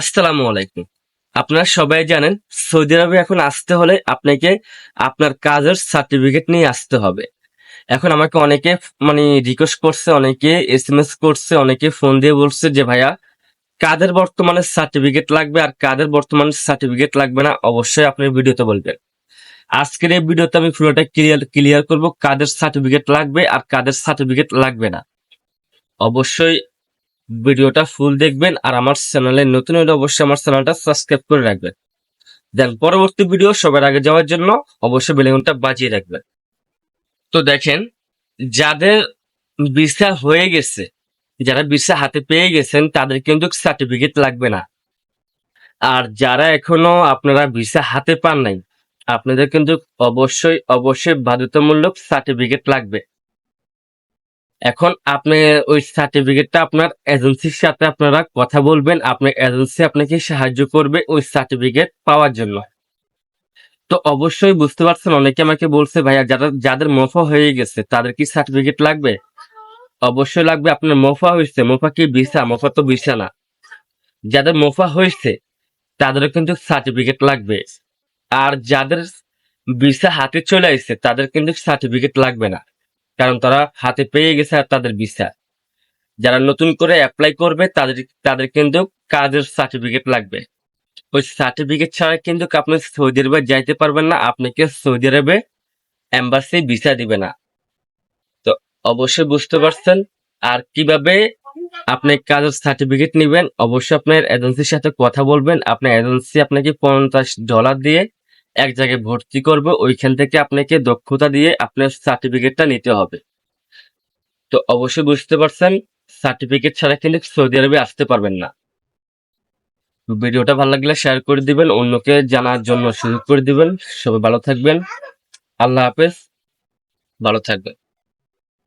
আসসালামু আলাইকুম। আপনারা সবাই জানেন, সৌদি আরবে এখন আসতে হলে আপনাকে আপনার কাজের সার্টিফিকেট নিয়ে আসতে হবে। এখন আমাকে অনেকে মানে রিকোয়েস্ট করছে, অনেকে এস এম এস করছে, অনেকে ফোন দিয়ে বলছে যে, ভাইয়া, কাদের বর্তমানে সার্টিফিকেট লাগবে আর কাদের বর্তমানে সার্টিফিকেট লাগবে না? অবশ্যই আপনি ভিডিওতে বলবেন। আজকের এই ভিডিওতে আমি পুরোটা ক্লিয়ার ক্লিয়ার করব কাদের সার্টিফিকেট লাগবে আর কাদের সার্টিফিকেট লাগবে না। অবশ্যই ভিডিওটা ফুল দেখবেন আর আমার চ্যানেলে নতুন হলে অবশ্যই আমার চ্যানেলটা সাবস্ক্রাইব করে রাখবেন। দেন পরবর্তী ভিডিও সবার আগে যাওয়ার জন্য অবশ্যই বেলেগুনটা বাজিয়ে রাখবেন। তো দেখেন, যাদের ভিসা হয়ে গেছে, যারা ভিসা হাতে পেয়ে গেছেন, তাদের কিন্তু সার্টিফিকেট লাগবে না। আর যারা এখনও আপনারা ভিসা হাতে পান নাই, আপনাদের কিন্তু অবশ্যই অবশ্যই বাধ্যতামূলক সার্টিফিকেট লাগবে। এখন আপনি ওই সার্টিফিকেটটা আপনার এজেন্সির সাথে আপনারা কথা বলবেন। আপনার এজেন্সি আপনাকে সাহায্য করবে ওই সার্টিফিকেট পাওয়ার জন্য। তো অবশ্যই বুঝতে পারছেন, অনেকে আমাকে বলছে, ভাইয়া, যারা, যাদের মোফা হয়ে গেছে, তাদের কি সার্টিফিকেট লাগবে? অবশ্যই লাগবে, আপনার মোফা হয়েছে। মোফা কি ভিসা? মোফা তো ভিসা না। যাদের মোফা হয়েছে, তাদেরও কিন্তু সার্টিফিকেট লাগবে। আর যাদের ভিসা হাতে চলে আসছে তাদের কিন্তু সার্টিফিকেট লাগবে না। কারণ তারা হাতে পেয়ে গেছে আর তাদের ভিসা যারা নতুন করে অ্যাপ্লাই করবে, তাদের তাদের কিন্তু কাজের সার্টিফিকেট লাগবে। ওই সার্টিফিকেট ছাড়া কিন্তু আপনি সৌদি আরবে যাইতে পারবেন না, আপনাকে সৌদি আরবে এম্বাসি ভিসা দিবে না। তো অবশ্যই বুঝতে পারছেন, আর কীভাবে আপনি কাজের সার্টিফিকেট নেবেন, অবশ্যই আপনার এজেন্সির সাথে কথা বলবেন। আপনার এজেন্সি আপনাকে পঞ্চাশ ডলার দিয়ে এক জায়গায় ভর্তি করবে, ওইখান থেকে আপনাকে দক্ষতা দিয়ে আপনার সার্টিফিকেটটা নিতে হবে। তো অবশ্যই বুঝতে পারছেন সার্টিফিকেট ছাড়া কিন্তু সৌদি আরবে আসতে পারবেন না। ভিডিওটা ভালো লাগলে শেয়ার করে দিবেন, অন্যকে জানার জন্য সুযোগ করে দিবেন। সবাই ভালো থাকবেন। আল্লাহ হাফেজ। ভালো থাকবেন।